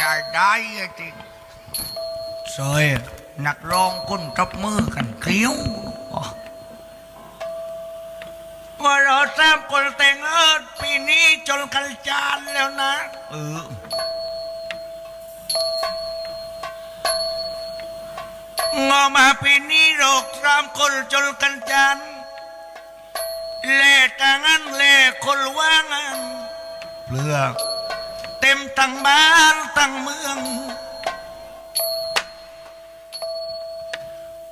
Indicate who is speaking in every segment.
Speaker 1: จะได้จริง
Speaker 2: ซอย
Speaker 1: นักร้องคุณตบมือกันเคี้ยวอ๋อว่าเราสามคนแต่งเอิดปีนี้จนกันจานแล้วนะ
Speaker 2: เออ
Speaker 1: งอมาปีนี้โรคสามคนจนกันจานเล่กางันเล่คนว่างงาน
Speaker 2: เปลือก
Speaker 1: เต็มทั้งบ้านทั้งเมือง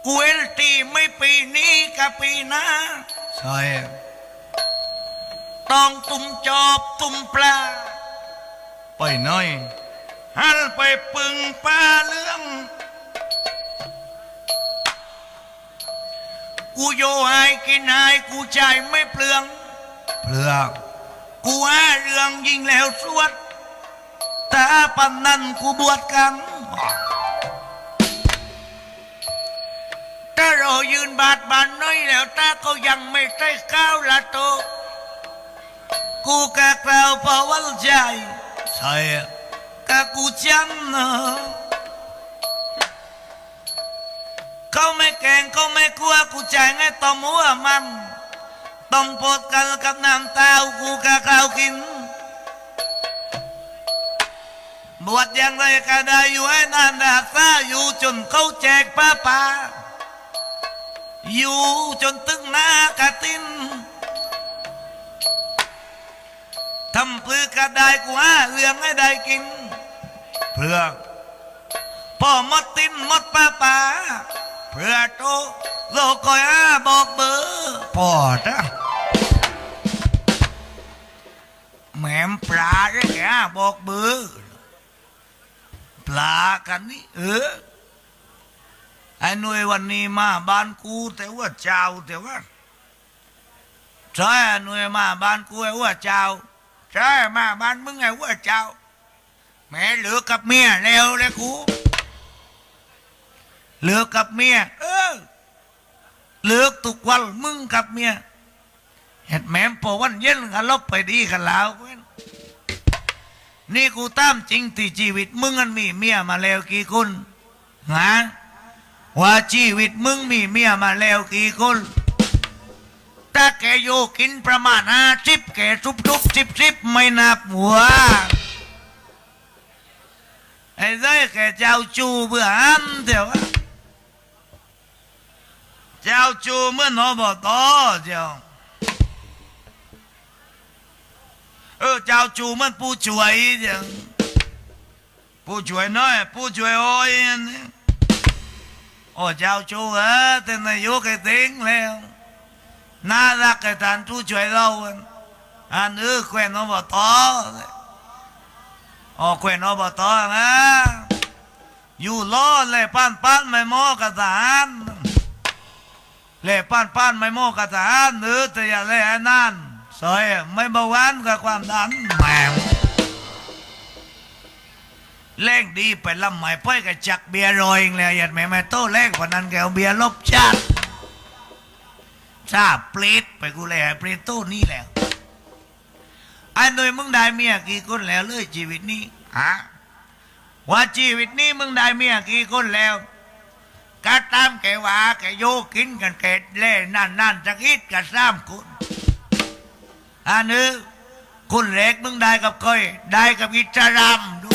Speaker 1: กูเอลตีไม่ปีนี้กับปีหน้า
Speaker 2: ซอย
Speaker 1: ต้องตุ่มจอบตุ่มปลา
Speaker 2: ไปหน้อย
Speaker 1: หันไปปึงปลาเรื่อง กูโยหายกินหายกูใจายไม่เปลือง
Speaker 2: เปลือก
Speaker 1: กูหาเรื่องยิงแล้วสวด ตาปันนั้นกูบวชกันถ้าเรายืนบาดบานน้อยแล้วตาก็ยังไม่ใช่ก้าวละโต กูกะกล่าวเพราว่าใจ
Speaker 2: ซอย
Speaker 1: กะกูจำเนอะเขาไม่แกล้งเขาไม่กลัวกูใจไงต้มหัวมัน ต้มปดกันกับน้ำตากูกะกล่าวกิน บวชอย่างไรก็ได้อยู่ให้นานรักษาอยู่จนเขาแจกป้าป่าอยู่จนตึงหน้ากะตินทำพือก็ได้กูหาเรื่องให้ได้กิน
Speaker 2: เปลือก
Speaker 1: พ่อมดตินมดป้าป่าเพื่อโตโลกคอยอาบอกเบอร์
Speaker 2: ปอดอะ
Speaker 1: แหมมปลาด้วยแกบอกเบอร์ ปลากันนี่เออไอ้หน่วยวันนี้มาบ้านกูแต่ว่าเจ้าแต่ว่าใช่หน่วยมาบ้านกูไอ้ว่าเจ้าใช่มาบ้านมึงไอ้ว่าเจ้าแม่เหลือกับเมียแล้วเลยกูเหลือกับเมียเออเหลือทุกวันมึงกับเมียเห็ดแมมพอวันเย็นกันลบไปดีกันแล้วเว้ย นี่กูตามจริงที่ชีวิต มึงมันมีเมียมาแล้วกี่คนฮะว่าชีวิตมึงมีเมียมาแล้วกี่คนถ้าแกโยกินประมาณห้าสิบแกทุบทุบสิบสิบไม่นับหัวไอ้เด้แกเจ้าจูเบื่ออันเดี๋ยวเจ้าจูเมื่อนอบตเจ้า เออเจ้าจูมันผู้ช่วยจังผู้ช่วยน้อยผู้ช่วยโอ้ยนี่โอ้เจ้าจูเออแต่นายกไอ้ติงแล้วน่ารักไอ้ท่านผู้ช่วยเราอันอันเออแควนอบตอ๋อแควนอบตนะอยู่ล้อเลยป้านป้านไม่มอกระทหารเลยป้านป้านไม่มอกระทหารเออแต่อย่าเลยไอ้นั่น ซอยไม่เบาหวานกับความดันแหมวแรงดีไปลำใหม่พ่อยกับจักเบียร์รอยเองแล้วยัดแม่แม่โตแรงกว่านั้นแกเอาเบียร์ลบชาติชาเปรตไปกูเลยเปรตโตนี่แล้วไอ้หน่วยมึงได้เมียกี่คนแล้วเลยชีวิตนี้ฮะว่าชีวิตนี้มึงได้เมียกี่คนแล้วก็ตามแกว่าแกโยกินกันแกเล่นั่นนั่นจักอิดกันสามคน อันนี้คุณเล็กมึงได้กับก้อยได้กับอิจารามดู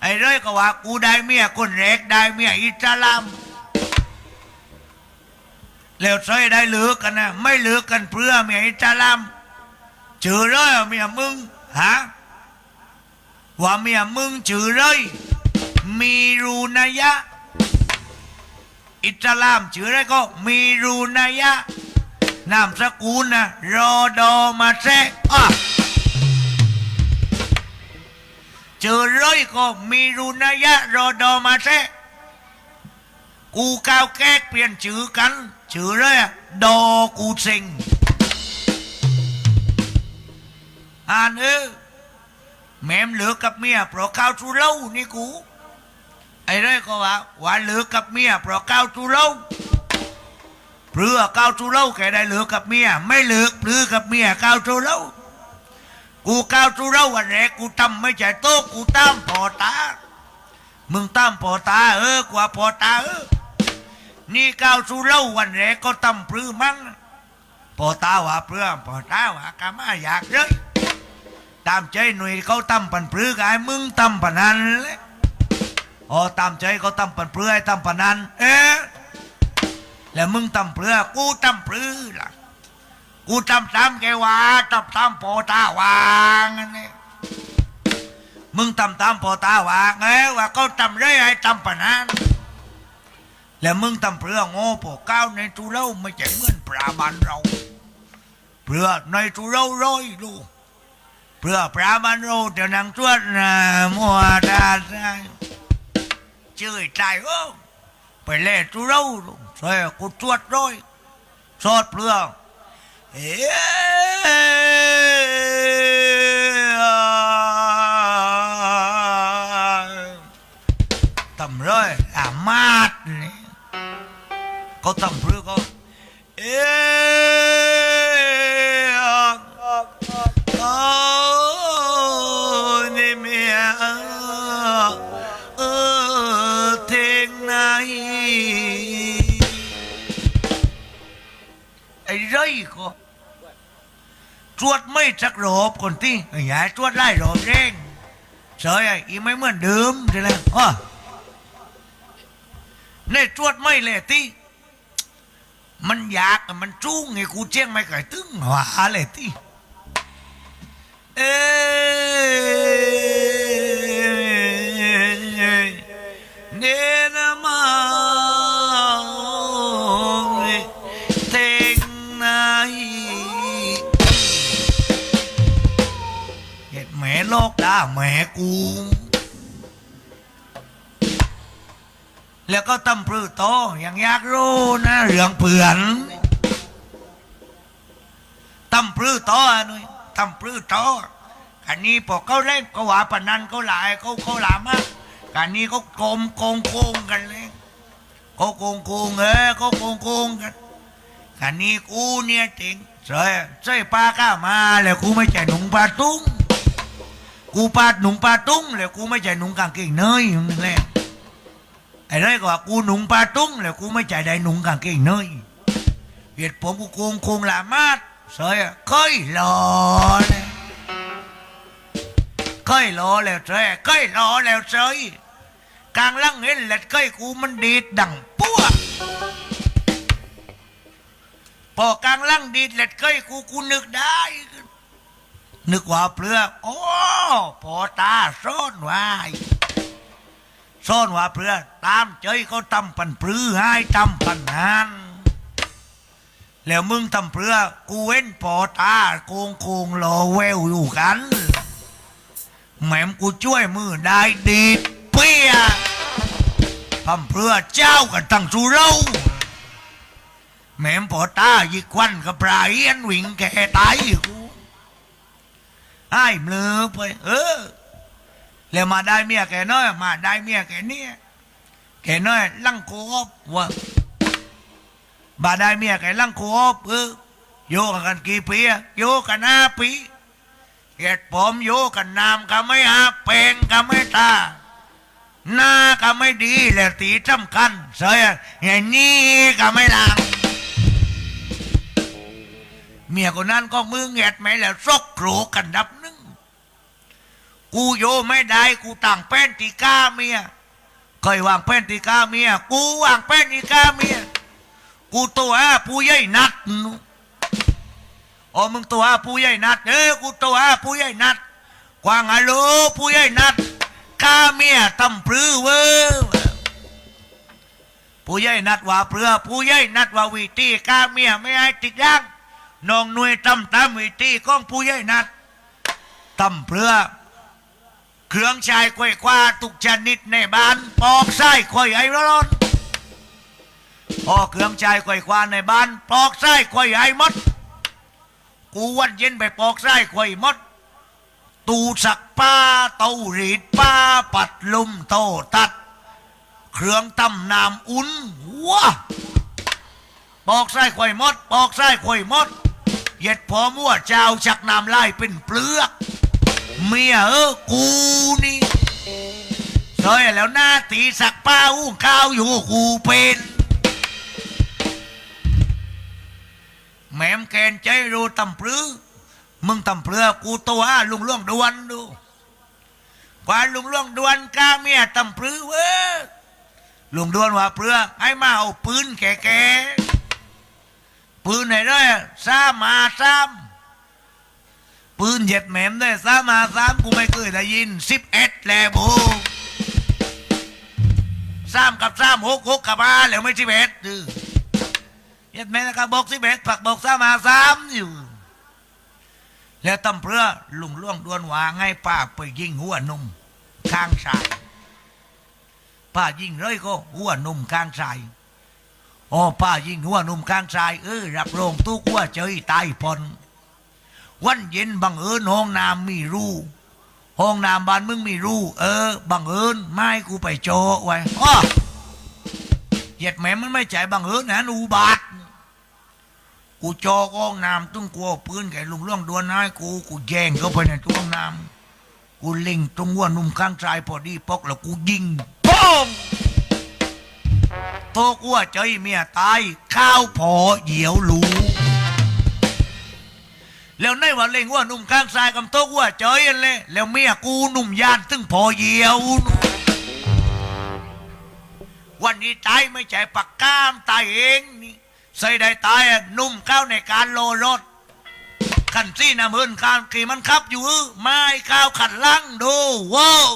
Speaker 1: ไอ้เร้ยก็ว่ากูได้เมียคุณเล็กได้เมียอิจารามแล้วใส่ได้เหลือกันนะไม่เหลือกันเพื่อเมียอิจารามจือเลยเมียมึงฮะว่าเมียมึงจือเลยมีรูนายะ อิจารามจืออะไรก็มีรูนายะ นามสกุลนะรอดอมาแซะอะเจอร้อยก็มีรุนยะรอดอมาแซะกูก้าวแก้เปลี่ยนชื่อกันชื่อเลยอะดอกูเซ็งอ่านเออแม่มเหลือกับเมียเพราะข้าวทุเล่านี่กูไอ้เร่ก็ว่าว่าเหลือกับเมียเพราะข้าวทุเล่า เพื่อก้าวทูเล่าแกได้เหลือกับเมียไม่เหลือหรือกับเมียก้าวทูเล่ากูก้าวสู่เราวันแรกกูทำไม่ใช่โต๊ะกูตามพอตา มึงตามพอตาเออกว่าพอตาเออนี่ก้าวสู่เราวันแรกก็ตำปรือมั้งพอตาว่าเปลือพอตาว่ากามาอยากเลยตามใจหน่วยเขาตำปันปรือกายมึงตำปนนันเลยอ๋อตามใจเขาตำปันปรือไอ้ตำปนนันเอ๊ะ แล้วมึงตำเปลือกูตำปรือล่ะกูตำตามแกว่าตำตามพอตาวางนนี้มึงตำตามพอตาวางไงว่าเขาตำไรไอ้ตำปนนันแล้วมึงทำเพื่อโง่พวกก้าวในทุเราไม่ใช่เหมือนปราบานเราเพื่อในทุเราร้อยลูกเพื่อปราบานเราเดี๋ยวนางตรวจนะมัวดาใจชื่อใจโอ้ไปเล่ทุเราลูก ใช่กูตรวจด้วยสอดเพื่อเอ๊ ไม่สักรอบคนที่อย่าตรวจไล่รอบเองเสยอีไม่เหมือนเดิมใช่ไหมอ๋อในตรวจไม่เลยที่มันอยากมันจู้งไงกูเจียงไม่ไก่ตึงหวาเลยที่เออ ด่าแม่กู แล้วก็ตำปรือโตอย่างยากรู้นะเรื่องเปื่อนตำปรือโตอะหนุ่ยตำปรือโตกันนี้พอเขาเล่นเขาว่าปนันเขาหลายเขาเขาหลามากกันนี้เขาโกงโกงโกงกันเลยเขาโกงโกงเออเขาโกงโกงกันกันนี้กูเนี่ยจริงเสยเสยปลาก้ามาแล้วกูไม่ใช่หนุ่งปลาตุ้ง กูปาดหนุ่งปาตุ้งแล้วกูไม่ใช่หนุ่งกางเกงเนยอย่างนั้นแหละไอ้ไรก็ว่ากูหนุ่งปาตุ้งแล้วกูไม่ใจได้หนุ่งกางเกงเนยเหตุผมกูโกงโคงละมาดเสยเคยรอเลยเคยรอแล้วเสยเคยรอแล้วเสยกลางลังเห็นเล็ดเคยกูมันดีดดังปั้วพอกลางลังดีดเล็ดเคยกูกูนึกได้ นึกว่าเปลือกโอ้พอตาซ่อนไว้ซ่อนว่าเพื่อตามใจเขาทำปันปรือให้ทำปันนานแล้วมึงทำเพื่อกูเว้นปอตาโกงโกงรอแววอยู่กันแหม่มกูช่วยมือได้ดีเปี้ยทำเพื่อเจ้ากันตั้งสุเราแหม่มปอตายิกควันกับปลาเอียนหวิงแก่ตายกู ให้เมลือไป เออ แล้วมาได้เมียแกน้อย มาได้เมียแกเนี่ยแกน้อยลังโคบว่าบาได้เมียแกลังโคบเออโยกันกี่ปีอะโยกันห้าปีเหตุผมโยกันนามก็ไม่หาเพลงก็ไม่ตาหน้าก็ไม่ดีและตีสำคัญเสียอย่างนี้ก็ไม่ลางเมียคนนั้นก็มือเงียดไหมแล้วซกโขรกกันดับ กูโยไม่ได้กูต่างแป้นตีก้าเมียเคยวางแป้นตีก้าเมียกูวางแป้นตีก้าเมียกูตัวอาผู้ใหญ่นัดนูโอ้มึงตัวอาผู้ใหญ่นัดเออกูตัวอาผู้ใหญ่นัดกวางฮัลโลผู้ใหญ่นัดก้าเมียตำปรือเว้อผู้ใหญ่นัดว่าเปลือผู้ใหญ่นัดว่าวิตีก้าเมียไม่ให้ติดย่างน้องหน่วยตำตามวิตีของผู้ใหญ่นัดตำเปลือ เครื่องชายควยคว้าทุกชนิดในบ้านปอกไส้ควยไอ้ร้อนพอเครื่องชายควยคว้าในบ้านปอกไส้ควยไอ้มด กูวันเย็นไปปอกไส้ควยมด ตูสักป้าเตารีดป้าปัดลมโตตัด เครื่องตำน้ำอุ่นว้าปอกไส้ควยมดปอกไส้ควยมด เหย็ดพอมั่วเจ้าชักน้ำไล่เป็นเปลือก เมียเออกูนี่ซอยแล้วหน้าตีสักป้าอู้ข้าวอยู่กูเป็นแหม่มแกนใจรู้ตำปรือมึงตำเปลือกูตัวลุงล่วงดวนดูกว่าลุงล่วงดวนกาเมียตำปรือเว้ยลุงดวนว่าเปลือให้มาเอาปืนแก่ๆปืนไหนด้วยซ้ำมาซ้ำ ปืนเหย็ดแหมมด้วยซ้ำมาซ้ำกูไม่เคยได้ยินสิบเอ็ดแล้วบูซ้ำกับซ้ำหกหกกับมาแล้วไม่สิบเอ็ดดื้อเหย็ดแหมมนะครับบอกสิบเอ็ดผักบอกซ้ำมาซ้ำอยู่ แล้วตำเพื่อลุงล่วงดวนว่าไงป้าไปยิงหัวหนุ่มข้างชายป้ายิงเลยก็หัวหนุ่มข้างชายอ๋อป้ายิงหัวหนุ่มข้างชายเออรับรองทุกหัวเจยตายพอน วันเย็นบังเอิญห้องน้ำมีรูห้องน้ำบ้านมึงมีรูเออบังเอิญไม่กูไปโจไว้อ้อเหยียดแม่มันไม่ใจบังเอิญนะอุบาทกูจอกห้องน้ำต้องกลัวปืนแกลุงล่วงดวนนายกูกูแย่งเข้าไปในห้องน้ำกูเล็งตรงหัวนุ่มข้างชายพอดีปอกแล้วกูยิงป้องโตกวัวใจเมียตายข้าวพอเหี่ยวหลู แล้วในวันเล็งว่าหนุ่มข้างชายกับโตกวัวใจอันเลยแล้วเมียกูหนุ่มยานตึงพอเหี่ยว วันนี้ตายไม่ใช่ปักก้ามตายเองนี่ใส่ได้ตายนุ่มเข้าในการโลรถขันซี่น้ำเฮินการขี่มันขับอยู่ไม้ข้าวขันลังดูว้าว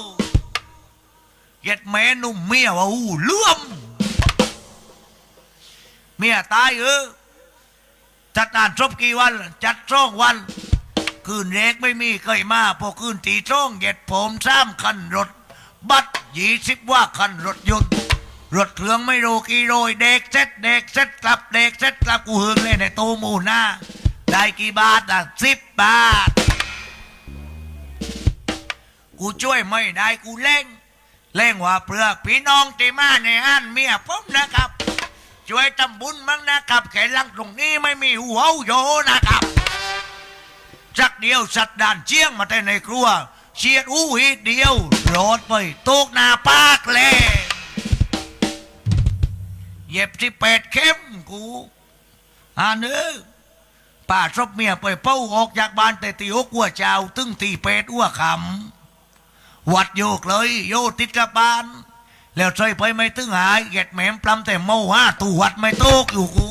Speaker 1: เย็ดแม่นุ่มเมียว่าอู้เลื่อมเมียตายเออ จัดงานครบกี่วัน จัดช่องวัน คืนเล็กไม่มีเคยมาพอคืนตีช่องเหย็ดผมสามคันรถ บัตรยี่สิบว่าคันรถยนต์รถเครื่องไม่รู้กี่โรยเด็กเซ็ตเด็กเซ็ตกลับเด็กเซ็ตกลับกูหึงเลยในโตหมูหน้า ได้กี่บาทอะสิบบาท กูช่วยไม่ได้กูเล่งเล่งว่าเปลือกพี่น้องที่มาในอันเมียผมนะครับ ช่วยทำบุญมั้งนะครับแขนหลังตรงนี้ไม่มีหัวโยนะครับจักเดียวสัตว์ด่านเชียงมาแต่ในครัวเชียดอู้หิดเดียวโรดไปตกหน้าปากเลยเย็บที่แปดเข้มกูอ่าเนื้อป้าชอบเมียไปเป้าออกจากบ้านแต่ตีอกวัวเจ้าตึงตีเป็ดอ้วขำวัดโยกเลย โยติดกับบ้าน แล้วใส่ไปไม่ตึงหายเก็ดแหมมปลำแต่เมาห้าตูวัดไม่โตกอยู่กู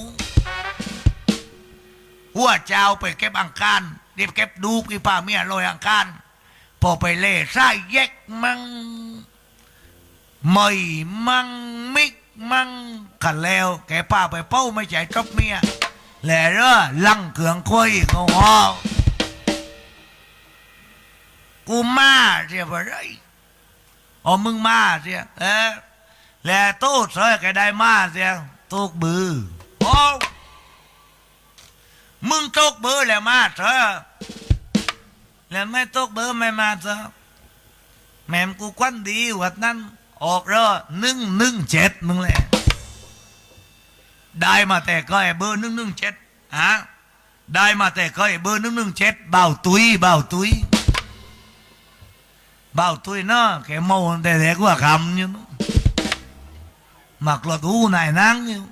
Speaker 1: หัวเจ้าไปเก็บอังคารเดี๋ยวเก็บดูกี่ป้าเมียลอยอังคารพอไปเล่ไส้แยกมังไม่มังมิกมังกันแล้วแกป้าไปเป้าไม่ใจจบเมียแหล่เร่อลังเขืองคุยเขาหอกูมาเสียบ่ไรอ๋ อมึงมาเสียเออแหล่ตู้เสยแกได้มาเสียตุกบือโอ้มึงตกเบอแล้วมาเถอะแล้วไม่ตกเบอร์ไม่มาเถอะแม่มกูควันดีวัดนั้นออกเรอหนึ่งหนึ่งเจ็ดมึงแหละได้มาแต่ก็ไอ้เบอร์หนึ่งหนึ่งเจ็ดฮะได้มาแต่ก็ไอ้เบอร์หนึ่งหนึ่งเจ็ดเบาตุยเบาตุย เบาวตุ้ยเนาะแกเมาแต่แรกว่าคำอยู่เนอะมากรดหูนายนั่งอยู่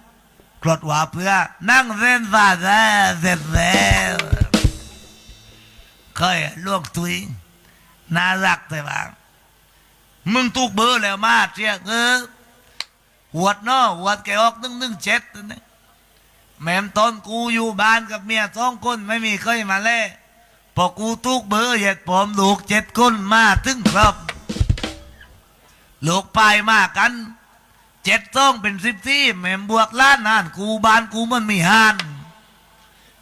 Speaker 1: กรดว่าเพื่อนั่งเส้นฟาแซ่เสร็จแล้วเคยลวกตุ้ยน่ารักแต่ว่ามึงตุกเบอร์แล้วมาเสียเออหวดเนาะหวดแกออกนึ่งนึ่งเจ็ดนะแม่มตอนกูอยู่บ้านกับเมียสองคนไม่มีเคยมาเล่ พอกูตุกเบอร์เหตุผมลูกเจ็ดคนมาถึงครับ ลูกไปมากัน เจ็ดต้องเป็นสิบที่แม่บวกล้านนานกูบ้านกูมันมีหาน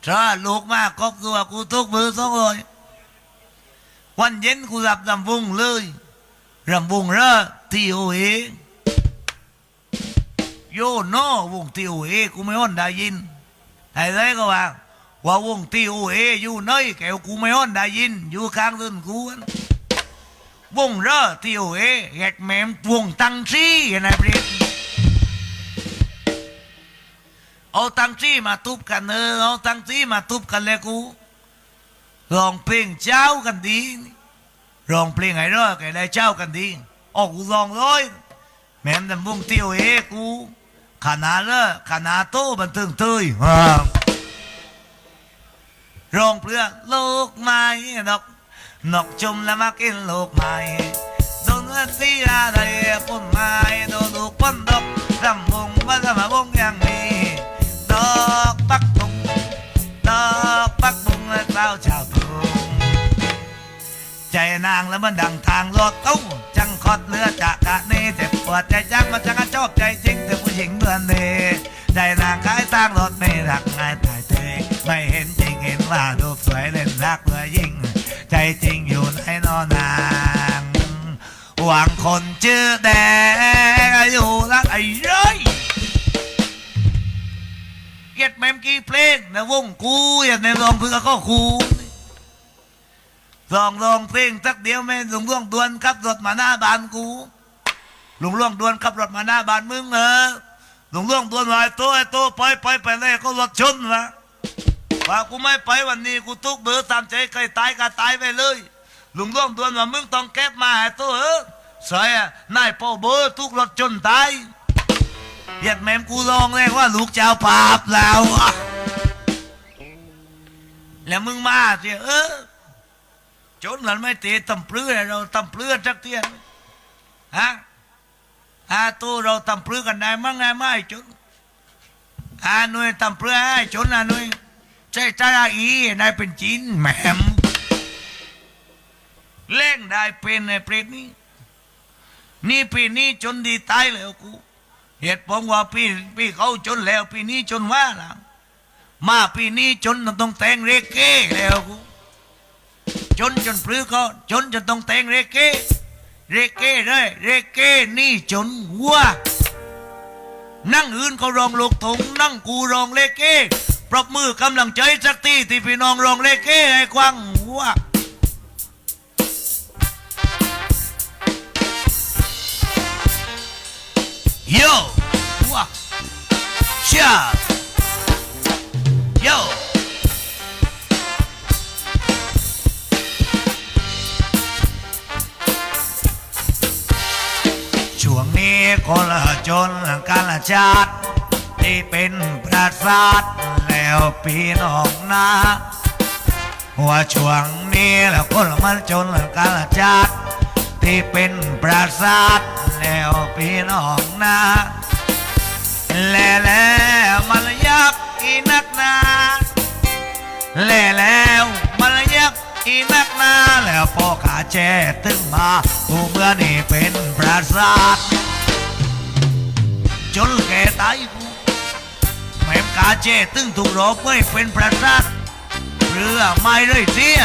Speaker 1: ถ้าลูกมาก็คือว่ากูตุกเบอร์สองร้อยวันเย็นกูรับรำวงเลยรำวงเรอที่โอเอโยโน่วงที่โอเอกูไม่อ้อนได้ยินไอ้ไรก็ว่า ว่าวงที่โอเออยู่เนยแกวกูไม่อ้อนได้ยิน อยู่ข้างต้นกูนั่นวงเรอที่โอเอแกแมมวงตังซี่นะเปรตเอาตังซี่มาทุบกันเออเอาตังซี่มาทุบกันเลยกูร้องเพลงเจ้ากันดีนี่ร้องเพลงไห้เร้อแกได้เจ้ากันดีออกกูร้องร้อยแม่มแต่บุ้งเตียวเอกูขนาดเร้อขนาดโตบันตึงเตยฮ่า โรงเพลงโลกไม้นกนกจุ่มแล้วมากินโลกไม้โดนวัดสีอะไรปุ่นไม้โดนลูกปุ่นดกรำวงว่าจะมาวงอย่างนี้ดอกปักบุงดอกปักบุงและเจ้าชาวทุ่งใจนางแล้วมันดังทางรถตู้จังคอดเรือดจากกะนี้เจ็บปวดใจจังมันจังกระชอบใจจริงแต่ผู้หญิงเหมือนเด ว่ารูสวยเล่นรักเมื่อยิ่ง ใจจริงอยู่ในนอนนางหวังคนชื่อแดงอยู่รักไอ้เร้ยเก็ดแมมกี่เพลงนะวงกูอย่าในรองเพื่อก็คูลองลองเพลงสักเดียวแม่ลุงล่วงดวนขับรถมาหน้าบ้านกูลุงล่วงดวนขับรถมาหน้าบ้านมึงเออลุงล่วงดวนว่าไอ้โต้โตไปไปไปเลยก็รถชนวะ ว่ากูไม่ไปวันนี้กูทุกเบอร์ตามใจใครตายก็ตายไปเลยลุงล่วงดวนว่ามึงต้องแก็บมาไอ้โตเออใส่อะนายพ่อเบอร์ทุกรถชนตายเหยียดแม่มกูลองเลยว่าลูกเจ้าปาบแล้วแล้วมึงมาสิเออจนมันไม่ตีตำเปลือเราตำเปลือจักเทียนฮะอาตู้เราตำเปลือกันได้มั้งไงไม่จนอาหน่วยตำเปลือให้จนอาหน่วย ใช่จ้าอีนายเป็นจีนแหมมเล่งได้เป็นในเปรตนี้ นี่ปีนี้จนดีตายแล้วกูเหตุผมว่าปีปีเขาจนแล้วปีนี้จนว่าล่ะมาปีนี้จนต้องแต่งเรเก้แล้วกูจนจนปลื้อก็จนจนต้องแต่งเรเก้เรเก้เลยเรเก้นี่จนวัวนั่งอื่นเขารองลูกถุงนั่งกูรองเรเก้ ปรบมือกำลังใจสักทีที่พี่น้องรองเรเก้ให้ควังวัวโย่วัวชาโย่ช่วงนี้คนละจนกันละชาติ ที่เป็นประสาทแล้วพี่น้องนะว่าช่วงนี้แล้วคนมันจนกันละชาติที่เป็นประสาทแล้วพี่น้องนะแล้วแล้วมันยักอีนักนาแล้วแล้วมันยักอีนักนาแล้วพอขาแช่ตึงมากูเมื่อนี่เป็นประสาทจนแก่ตายกูาแช่ตึงถูกหลอกไม่เป็นประสาทเรือไม่เลยเสีย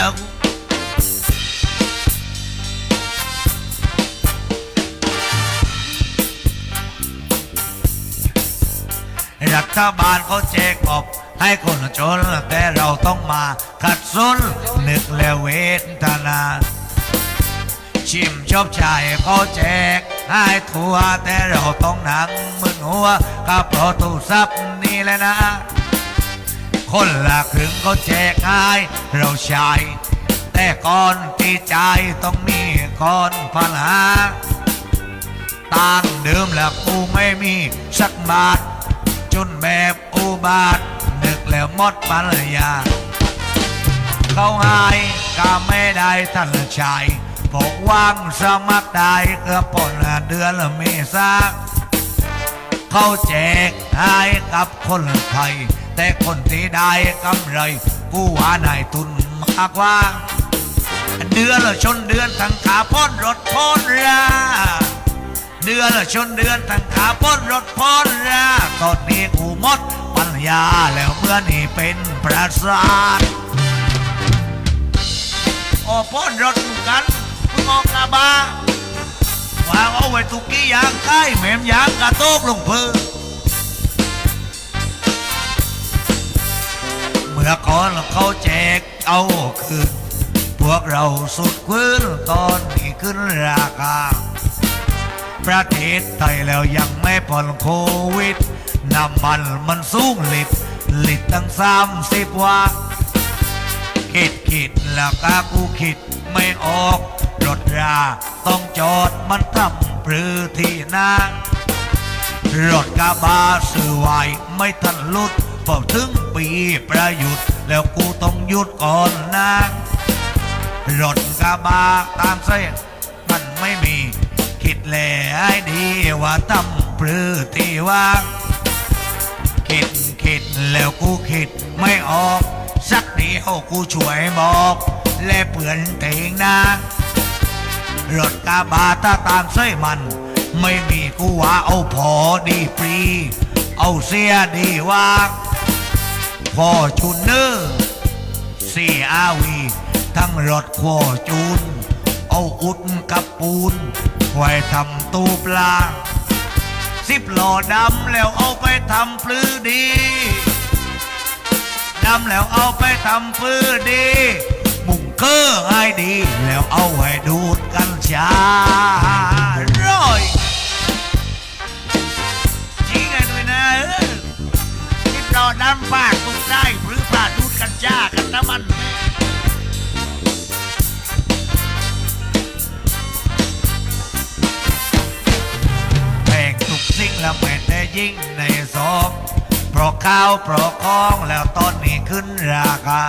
Speaker 1: รัฐบาลเขาแจกอบให้คนจนแต่เราต้องมาขัดสนนึกและเวทนา ชิมชอบชายเขาแจก ให้ทั่วแต่เราต้องนั่งมึนหัวกับเพระตู้ซับนี่แหละนะ คนละครึ่งเขาแจกให้เราใช้แต่ก่อนที่ใจต้องมีก่อนปัญหาต่างเดิมแล้วกูไม่มีสักบาทจนแบบอุบาทนึกแล้วมดปัญญาเขาหายก็ไม่ได้ท่านชา ยบอกว่างสมัครได้เกือบปนเดือนละเมษาเขาแจกให้กับคนไทย แต่คนที่ได้กำไรกูว่านายทุนมากว่า เดือนละชนเดือนทั้งขาพ้นรถพ้นราเดือนละชนเดือนทั้งขาพ้นรถพ้นราตอนนี้กูหมดปัญญาแล้วเมื่อนี่เป็นประสาทโอ้พ่นรถกัน งออกระบะวางเอาไว้ทุกกี้ยางใกล้แหม่มยางกระโตกลงเพื้นเมื่อก่อนเขาแจกเอาคืนพวกเราสุดพื้นตอนนี้ขึ้นราคา ประเทศไทยแล้วยังไม่ผ่อนโควิด น้ำมันมันสูงลิตรลิตรตั้งสามสิบว่าคิดคิดแล้วก็กูคิดไม่ออก รถรา ต้องจอดมันทำปรือที่นางรถกระบะสื่อไหวไม่ทันลุดพอถึงปีประยุทธ์แล้วกูต้องหยุดก่อนนางรถกระบะตามเส้นมันไม่มี คิดแลให้ดีว่าทำปรือที่ว่างคิดคิดแล้วกูคิดไม่ออก สักเดียวกูช่วยบอก และเปื่อนเทงนาง รถกระบะตาตามเส้มัน ไม่มีกูว่าเอาพอดีปรี เอาเสียดีว่างพอชุนเนอร์ซีอาวี ทั้งรถขวอจูน เอาอุดกับปูนไว้ทำตูปลาสิบหล่อดำแล้วเอาไปทำปลื้อดี ดำแล้วเอาไปทำปลื้อดี เกอร์ให้ดี แล้วเอาไว้ดูดกัญชาร้อยจริงไงด้วยนะเออสิบหล่อดำปากตุกได้หรือปาดูดกัญชากันน้ำมันแพงทุกสิ่งแล้วแม้แต่ยิ่งในซองเพราะข้าวเพราะของแล้วตอนนี้ขึ้นราคา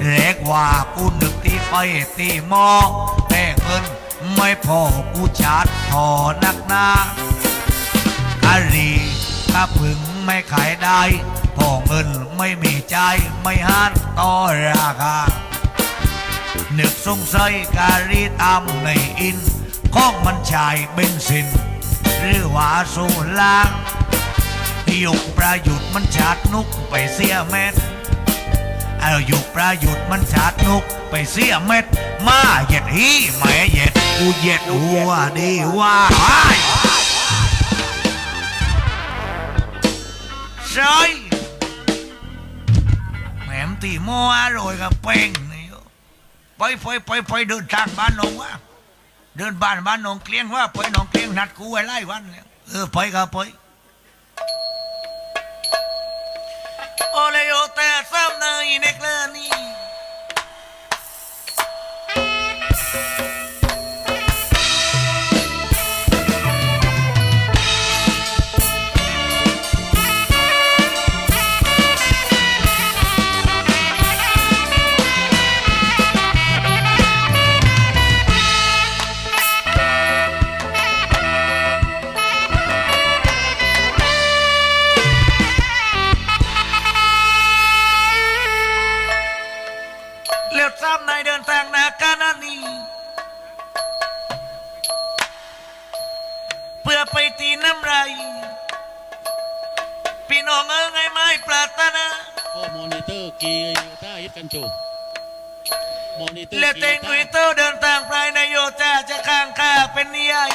Speaker 1: เรียกว่ากูนึกที่ไปที่หมอแต่เงินไม่พอกูชาร์จทอนักหนาคารีถ้าพึงไม่ขายได้ พอเงินไม่มีใจไม่หันต่อราคานึกสงสัยการีตามในอินของมันชายเบนซิน หรือว่าโซล่างยุคประยุทธ์มันชาดนุกไปเสียเม็ด เอายุคประยุทธ์มันชาดนุก ไปเสียเม็ด มาเหย็ดฮีแม่เหย็ดกูเหย็ดหัวดีว่าใช่แหมมตีโมอร่อยกับเป้งนี่ไปไปไปไปเดินทางบ้านน้องว่าเดินบ้านบ้านน้องเกลี้ยงว่าไปน้องเกลี้ยงนัดกูไว้ไล่วันเออไปก็ไป เอนิเตอร์
Speaker 3: กีท่าฮิตกันจูมอนิเต
Speaker 1: เลือดเต็งดุยเต้าเดินทางไปนายโยจาจะข้างข้าเป็นใหญ่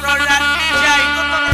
Speaker 1: เพราะรักใจก็ต้อง